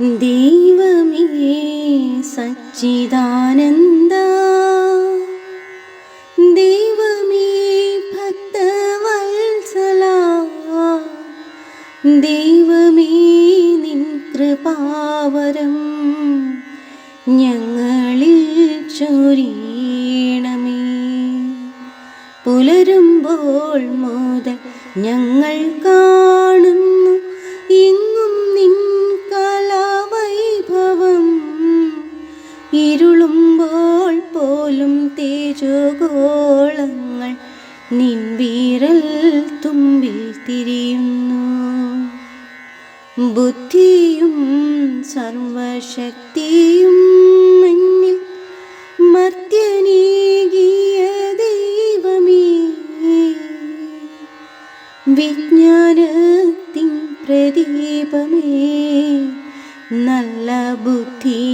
ദൈവമേ സച്ചിദാനന്ദ. ദൈവമേ ഭക്തവത്സല. ദൈവമേ നിൻ കൃപാവരം ഞങ്ങളിൽ ചൊരിയണമേ. പുലരുമ്പോൾ മോദ ഞങ്ങൾ ഇരുളുമ്പോൾ പോലും തേജോഗോളങ്ങൾ നിൻവീരൽ തുമ്പിൽ തിരിയുന്നു. ബുദ്ധിയും സർവശക്തിയും മഞ്ഞിൽ മർത്യനേകിയ ദൈവമേ വിജ്ഞാനത്തിൻ പ്രദീപമേ നല്ല ബുദ്ധി